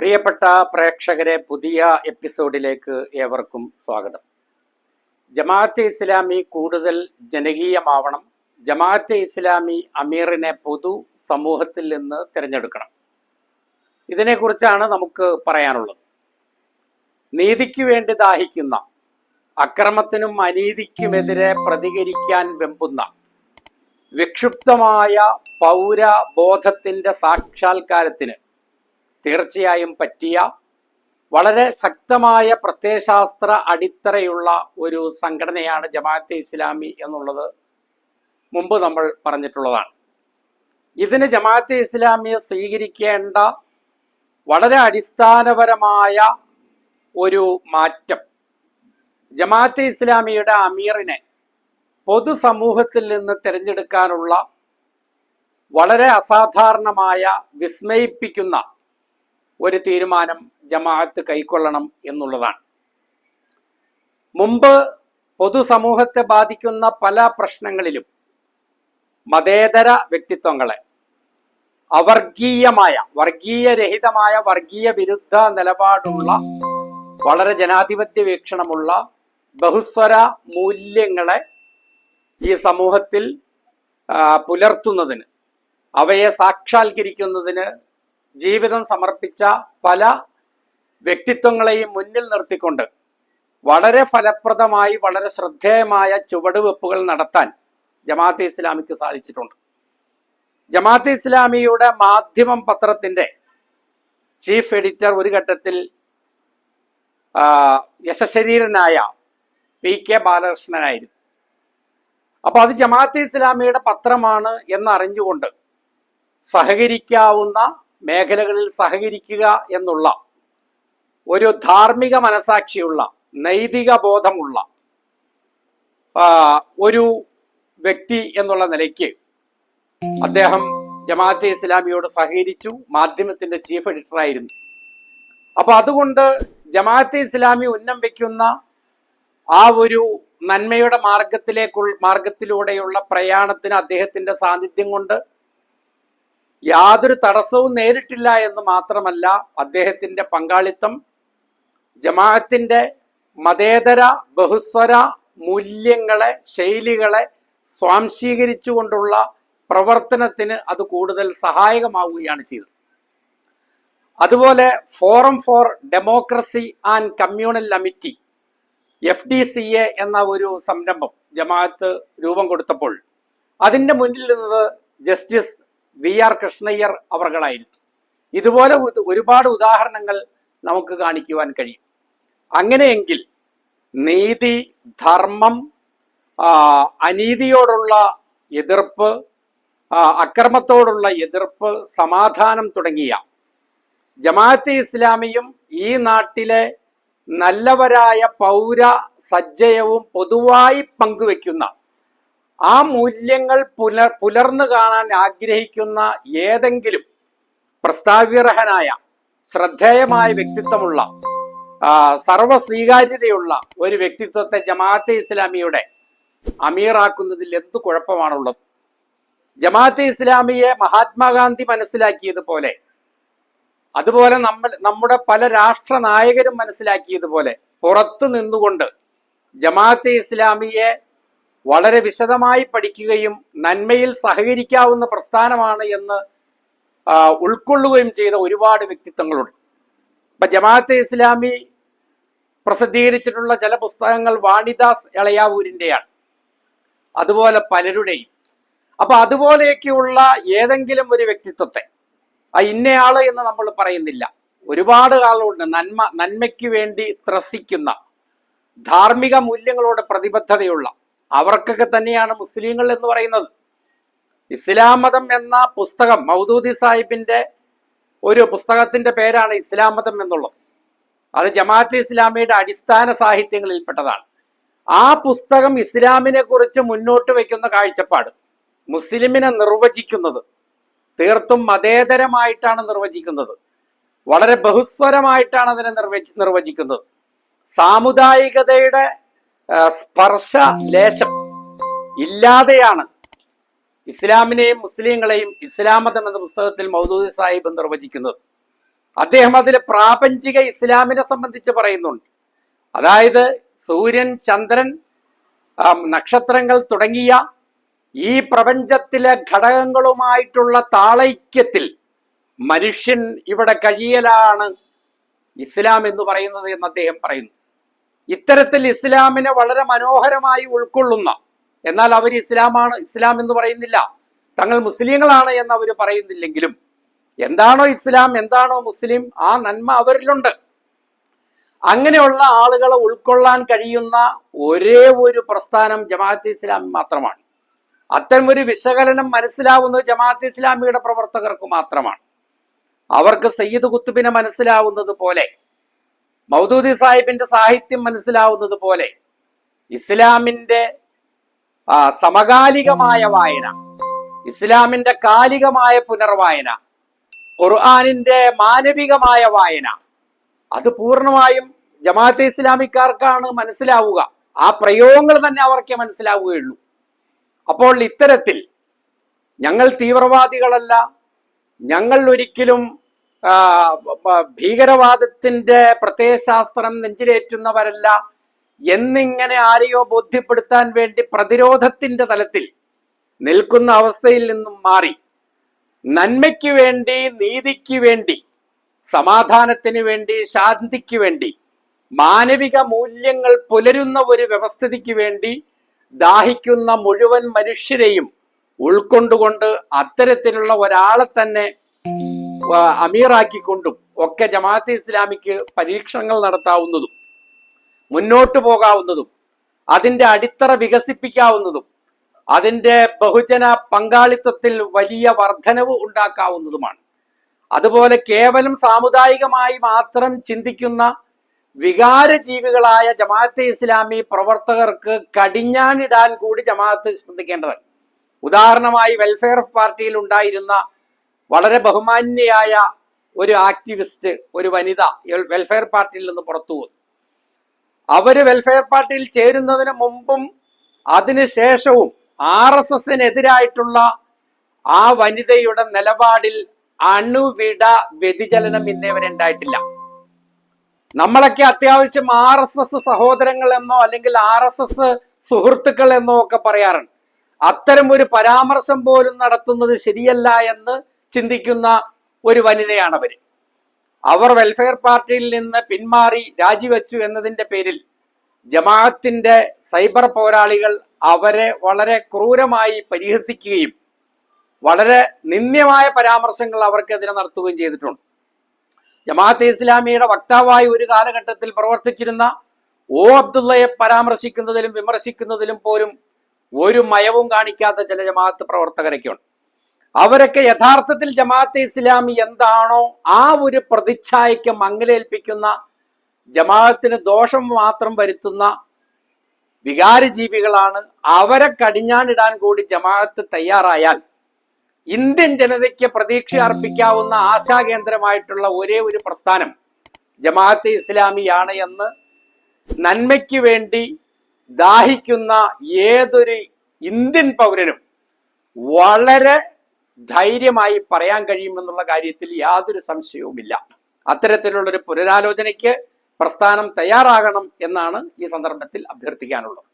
പ്രിയപ്പെട്ട പ്രേക്ഷകരെ പുതിയ എപ്പിസോഡിലേക്ക് ഏവർക്കും സ്വാഗതം. ജമാഅത്തെ ഇസ്ലാമി കൂടുതൽ ജനകീയമാവണം. ജമാഅത്തെ ഇസ്ലാമി അമീറിനെ പൊതു സമൂഹത്തിൽ നിന്ന് തിരഞ്ഞെടുക്കണം. ഇതിനെക്കുറിച്ചാണ് നമുക്ക് പറയാനുള്ളത്. നീതിക്ക് വേണ്ടി ദാഹിക്കുന്ന അക്രമത്തിനും അനീതിക്കുമെതിരെ പ്രതികരിക്കാൻ വെമ്പുന്ന വിക്ഷുപ്തമായ പൗരബോധത്തിന്റെ സാക്ഷാത്കാരത്തിന് തീർച്ചയായും പറ്റിയ വളരെ ശക്തമായ പ്രത്യയശാസ്ത്ര അടിത്തറയുള്ള ഒരു സംഘടനയാണ് ജമാഅത്തെ ഇസ്ലാമി എന്നുള്ളത് മുമ്പ് നമ്മൾ പറഞ്ഞിട്ടുള്ളതാണ്. ഇതിന് ജമാഅത്തെ ഇസ്ലാമിയെ സ്വീകരിക്കേണ്ട വളരെ അടിസ്ഥാനപരമായ ഒരു മാറ്റം ജമാഅത്തെ ഇസ്ലാമിയുടെ അമീറിനെ പൊതുസമൂഹത്തിൽ നിന്ന് തിരഞ്ഞെടുക്കാനുള്ള വളരെ അസാധാരണമായ വിസ്മയിപ്പിക്കുന്ന ഒരു തീരുമാനം ജമാഅത്ത് കൈക്കൊള്ളണം എന്നുള്ളതാണ്. മുമ്പ് പൊതുസമൂഹത്തെ ബാധിക്കുന്ന പല പ്രശ്നങ്ങളിലും മതേതര വ്യക്തിത്വങ്ങളെ അവർഗീയമായ വർഗീയരഹിതമായ വർഗീയ വിരുദ്ധ നിലപാടുള്ള വളരെ ജനാധിപത്യ വീക്ഷണമുള്ള ബഹുസ്വര മൂല്യങ്ങളെ ഈ സമൂഹത്തിൽ പുലർത്തുന്നതിന് അവയെ സാക്ഷാത്കരിക്കുന്നതിന് ജീവിതം സമർപ്പിച്ച പല വ്യക്തിത്വങ്ങളെയും മുന്നിൽ നിർത്തിക്കൊണ്ട് വളരെ ഫലപ്രദമായി വളരെ ശ്രദ്ധേയമായ ചുവടുവെപ്പുകൾ നടത്താൻ ജമാഅത്തെ ഇസ്ലാമിക്ക് സാധിച്ചിട്ടുണ്ട്. ജമാഅത്തെ ഇസ്ലാമിയുടെ മാധ്യമം പത്രത്തിന്റെ ചീഫ് എഡിറ്റർ ഒരു ഘട്ടത്തിൽ യശശരീരനായ പി കെ ബാലകൃഷ്ണനായിരുന്നു. അപ്പൊ അത് ജമാഅത്തെ ഇസ്ലാമിയുടെ പത്രമാണ് എന്നറിഞ്ഞുകൊണ്ട് സഹകരിക്കാവുന്ന മേഖലകളിൽ സഹകരിക്കുക എന്നുള്ള ഒരു ധാർമ്മിക മനസാക്ഷിയുള്ള നൈതിക ബോധമുള്ള ഒരു വ്യക്തി എന്നുള്ള നിലയ്ക്ക് അദ്ദേഹം ജമാഅത്തെ ഇസ്ലാമിയോട് സഹകരിച്ചു മാധ്യമത്തിന്റെ ചീഫ് എഡിറ്റർ ആയിരുന്നു. അപ്പൊ അതുകൊണ്ട് ജമാഅത്തെ ഇസ്ലാമി ഉന്നം വെക്കുന്ന ആ ഒരു നന്മയുടെ മാർഗത്തിലേക്കുള്ള മാർഗത്തിലൂടെയുള്ള പ്രയാണത്തിന് അദ്ദേഹത്തിന്റെ സാന്നിധ്യം കൊണ്ട് യാതൊരു തടസ്സവും നേരിട്ടില്ല എന്ന് മാത്രമല്ല അദ്ദേഹത്തിന്റെ പങ്കാളിത്തം ജമാഅത്തിന്റെ മതേതര ബഹുസ്വര മൂല്യങ്ങളെ ശൈലികളെ സ്വാംശീകരിച്ചുകൊണ്ടുള്ള പ്രവർത്തനത്തിന് അത് കൂടുതൽ സഹായകമാവുകയാണ് ചെയ്തത്. അതുപോലെ forum for democracy and communal amity F D C A എന്ന ഒരു സംരംഭം ജമാഅത്ത് രൂപം കൊടുത്തപ്പോൾ അതിന്റെ മുന്നിൽ നിന്നത് ജസ്റ്റിസ് വി ആർ കൃഷ്ണയ്യർ അവർകളായിരുന്നു ഇതുപോലെ ഒരുപാട് ഉദാഹരണങ്ങൾ നമുക്ക് കാണിക്കുവാൻ കഴിയും. അങ്ങനെയെങ്കിൽ നീതി ധർമ്മം അനീതിയോടുള്ള എതിർപ്പ് അക്രമത്തോടുള്ള എതിർപ്പ് സമാധാനം തുടങ്ങിയ ജമാഅത്തെ ഇസ്ലാമിയും ഈ നാട്ടിലെ നല്ലവരായ പൗര സജ്ജയവും പൊതുവായി പങ്കുവെക്കുന്ന ആ മൂല്യങ്ങൾ പുലർ പുലർന്നു കാണാൻ ആഗ്രഹിക്കുന്ന ഏതെങ്കിലും പ്രസ്താവ്യർഹനായ ശ്രദ്ധേയമായ വ്യക്തിത്വമുള്ള സർവ സ്വീകാര്യതയുള്ള ഒരു വ്യക്തിത്വത്തെ ജമാഅത്തെ ഇസ്ലാമിയുടെ അമീറാക്കുന്നതിൽ എന്ത് കുഴപ്പമാണുള്ളത്? ജമാഅത്തെ ഇസ്ലാമിയെ മഹാത്മാഗാന്ധി മനസ്സിലാക്കിയതുപോലെ അതുപോലെ നമ്മൾ നമ്മുടെ പല രാഷ്ട്ര നായകരും മനസ്സിലാക്കിയതുപോലെ പുറത്തു നിന്നുകൊണ്ട് ജമാഅത്തെ ഇസ്ലാമിയെ വളരെ വിശദമായി പഠിക്കുകയും നന്മയിൽ സഹകരിക്കാവുന്ന പ്രസ്ഥാനമാണ് എന്ന് ഉൾക്കൊള്ളുകയും ചെയ്ത ഒരുപാട് വ്യക്തിത്വങ്ങളുണ്ട്. ഇപ്പൊ ജമാഅത്തെ ഇസ്ലാമി പ്രസിദ്ധീകരിച്ചിട്ടുള്ള ചില പുസ്തകങ്ങൾ വാണിദാസ് ഇളയാവൂരിന്റെയാണ് അതുപോലെ പലരുടെയും. അപ്പൊ അതുപോലെയൊക്കെയുള്ള ഏതെങ്കിലും ഒരു വ്യക്തിത്വത്തെ ആ ഇന്നയാൾ എന്ന് നമ്മൾ പറയുന്നില്ല. ഒരുപാട് കാലമുണ്ട് നന്മ നന്മയ്ക്ക് വേണ്ടി ത്രസിക്കുന്ന ധാർമ്മിക മൂല്യങ്ങളോട് പ്രതിബദ്ധതയുള്ള അവർക്കൊക്കെ തന്നെയാണ് മുസ്ലിങ്ങൾ എന്ന് പറയുന്നത്. ഇസ്ലാം മതം എന്ന പുസ്തകം മൗദൂദി സാഹിബിന്റെ ഒരു പുസ്തകത്തിന്റെ പേരാണ് ഇസ്ലാം മതം എന്നുള്ളത്. അത് ജമാഅത്ത് ഇസ്ലാമിയുടെ അടിസ്ഥാന സാഹിത്യങ്ങളിൽപ്പെട്ടതാണ്. ആ പുസ്തകം ഇസ്ലാമിനെ കുറിച്ച് മുന്നോട്ട് വയ്ക്കുന്ന കാഴ്ചപ്പാട് മുസ്ലിമിനെ നിർവചിക്കുന്നത് തീർത്തും മതേതരമായിട്ടാണ് നിർവചിക്കുന്നത്. വളരെ ബഹുസ്വരമായിട്ടാണ് അതിനെ നിർവചി നിർവചിക്കുന്നത്. സാമുദായികതയുടെ സ്പർശ ലേശം ഇല്ലാതെയാണ്. ഇസ്ലാമിനെയും മുസ്ലിങ്ങളെയും ഇസ്ലാം മതം എന്ന പുസ്തകത്തിൽ മൗദൂദി സാഹിബ് നിർവചിക്കുന്നത്. അദ്ദേഹം അതിൽ പ്രാപഞ്ചിക ഇസ്ലാമിനെ സംബന്ധിച്ച് പറയുന്നുണ്ട്. അതായത് സൂര്യൻ ചന്ദ്രൻ നക്ഷത്രങ്ങൾ തുടങ്ങിയ ഈ പ്രപഞ്ചത്തിലെ ഘടകങ്ങളുമായിട്ടുള്ള താളൈക്യത്തിൽ മനുഷ്യൻ ഇവിടെ കഴിയലാണ് ഇസ്ലാം എന്ന് പറയുന്നത് എന്ന് അദ്ദേഹം പറയുന്നു. ഇത്തരത്തിൽ ഇസ്ലാമിനെ വളരെ മനോഹരമായി ഉൾക്കൊള്ളുന്ന എന്നാൽ അവർ ഇസ്ലാമാണ് ഇസ്ലാം എന്ന് പറയുന്നില്ല. തങ്ങൾ മുസ്ലിങ്ങളാണ് എന്ന് അവർ പറയുന്നില്ലെങ്കിലും എന്താണോ ഇസ്ലാം എന്താണോ മുസ്ലിം ആ നന്മ അവരിലുണ്ട്. അങ്ങനെയുള്ള ആളുകളെ ഉൾക്കൊള്ളാൻ കഴിയുന്ന ഒരേ ഒരു പ്രസ്ഥാനം ജമാഅത്ത് ഇസ്ലാമി മാത്രമാണ്. അത്തരം ഒരു വിശകലനം മനസ്സിലാവുന്നത് ജമാഅത്ത് ഇസ്ലാമിയുടെ പ്രവർത്തകർക്ക് മാത്രമാണ്. അവർക്ക് സയ്യിദ് കുത്തുബിനെ മനസ്സിലാവുന്നത് പോലെ മൗദൂദി സാഹിബിന്റെ സാഹിത്യം മനസ്സിലാവുന്നത് പോലെ ഇസ്ലാമിന്റെ സമകാലികമായ വായന ഇസ്ലാമിന്റെ കാലികമായ പുനർവായന ഖുർആാനിന്റെ മാനവികമായ വായന അത് പൂർണമായും ജമാഅത്തെ ഇസ്ലാമിക്കാർക്കാണ് മനസ്സിലാവുക. ആ പ്രയോഗങ്ങൾ തന്നെ അവർക്കേ മനസ്സിലാവുകയുള്ളൂ. അപ്പോൾ ഇത്തരത്തിൽ ഞങ്ങൾ തീവ്രവാദികളല്ല ഞങ്ങൾ ഒരിക്കലും ഭീകരവാദത്തിന്റെ പ്രത്യയശാസ്ത്രം നെഞ്ചിലേറ്റുന്നവരല്ല എന്നിങ്ങനെ ആരെയോ ബോധ്യപ്പെടുത്താൻ വേണ്ടി പ്രതിരോധത്തിന്റെ തലത്തിൽ നിൽക്കുന്ന അവസ്ഥയിൽ നിന്നും മാറി. നന്മയ്ക്ക് വേണ്ടി നീതിക്ക് വേണ്ടി സമാധാനത്തിന് വേണ്ടി ശാന്തിക്ക് വേണ്ടി മാനവിക മൂല്യങ്ങൾ പുലരുന്ന ഒരു വ്യവസ്ഥിതിക്ക് വേണ്ടി ദാഹിക്കുന്ന മുഴുവൻ മനുഷ്യരെയും ഉൾക്കൊണ്ടുകൊണ്ട് അത്തരത്തിലുള്ള ഒരാളെ തന്നെ അമീറാക്കിക്കൊണ്ടും ഒക്കെ ജമാഅത്തെ ഇസ്ലാമിക്ക് പരീക്ഷണങ്ങൾ നടത്താവുന്നതും മുന്നോട്ട് പോകാവുന്നതും അതിന്റെ അടിത്തറ വികസിപ്പിക്കാവുന്നതും അതിന്റെ ബഹുജന പങ്കാളിത്തത്തിൽ വലിയ വർധനവ് ഉണ്ടാക്കാവുന്നതുമാണ്. അതുപോലെ കേവലം സാമുദായികമായി മാത്രം ചിന്തിക്കുന്ന വികാര ജീവികളായ ജമാഅത്തെ ഇസ്ലാമി പ്രവർത്തകർക്ക് കടിഞ്ഞാണിടാൻ കൂടി ജമാഅത്ത് ശ്രദ്ധിക്കേണ്ടത് ഉദാഹരണമായി വെൽഫെയർ പാർട്ടിയിൽ ഉണ്ടായിരുന്ന വളരെ ബഹുമാന്യയായ ഒരു ആക്ടിവിസ്റ്റ് ഒരു വനിത വെൽഫെയർ പാർട്ടിയിൽ നിന്ന് പുറത്തു പോകുന്നു അവർ വെൽഫെയർ പാർട്ടിയിൽ ചേരുന്നതിന് മുമ്പും അതിനുശേഷവും ആർ എസ് എസിനെതിരായിട്ടുള്ള ആ വനിതയുടെ നിലപാടിൽ അണുവിട വ്യതിചലനം ഇന്നേ വരെ ഉണ്ടായിട്ടില്ല നമ്മളൊക്കെ അത്യാവശ്യം ആർ എസ് എസ് സഹോദരങ്ങൾ എന്നോ അല്ലെങ്കിൽ ആർ എസ് എസ് സുഹൃത്തുക്കൾ എന്നോ ഒക്കെ പറയാറുണ്ട്. അത്തരം ഒരു പരാമർശം പോലും നടത്തുന്നത് ശരിയല്ല എന്ന് ചിന്തിക്കുന്ന ഒരു വനിതയാണ് അവർ അവർ വെൽഫെയർ പാർട്ടിയിൽ നിന്ന് പിന്മാറി രാജിവെച്ചു എന്നതിന്റെ പേരിൽ ജമാഅത്തിന്റെ സൈബർ പോരാളികൾ അവരെ വളരെ ക്രൂരമായി പരിഹസിക്കുകയും വളരെ നിന്ദ്യമായ പരാമർശങ്ങൾ അവർക്കെതിരെ നടത്തുകയും ചെയ്തിട്ടുണ്ട്. ജമാഅത്തെ ഇസ്ലാമിയുടെ വക്താവായി ഒരു കാലഘട്ടത്തിൽ പ്രവർത്തിച്ചിരുന്ന ഓ അബ്ദുള്ളയെ പരാമർശിക്കുന്നതിലും വിമർശിക്കുന്നതിലും പോലും ഒരു മയവും കാണിക്കാത്ത ചില ജമാഅത്ത് പ്രവർത്തകരൊക്കെയുണ്ട്. അവരൊക്കെ യഥാർത്ഥത്തിൽ ജമാഅത്തെ ഇസ്ലാമി എന്താണോ ആ ഒരു പ്രതിച്ഛായക്ക് മങ്ങലേൽപ്പിക്കുന്ന ജമാഅത്തിന് ദോഷം മാത്രം വരുത്തുന്ന വികാരജീവികളാണ് അവരെ കടിഞ്ഞാണിടാൻ കൂടി ജമാഅത്ത് തയ്യാറായാൽ ഇന്ത്യൻ ജനതയ്ക്ക് പ്രതീക്ഷ അർപ്പിക്കാവുന്ന ആശാകേന്ദ്രമായിട്ടുള്ള ഒരേ ഒരു പ്രസ്ഥാനം ജമാഅത്തെ ഇസ്ലാമിയാണ് എന്ന് നന്മയ്ക്ക് വേണ്ടി ദാഹിക്കുന്ന ഏതൊരു ഇന്ത്യൻ പൗരനും വളരെ ധൈര്യമായി പറയാൻ കഴിയുമെന്നുള്ള കാര്യത്തിൽ യാതൊരു സംശയവുമില്ല. അത്തരത്തിലുള്ളൊരു പുനരാലോചനയ്ക്ക് പ്രസ്ഥാനം തയ്യാറാകണം എന്നാണ് ഈ സന്ദർഭത്തിൽ അഭ്യർത്ഥിക്കാനുള്ളത്.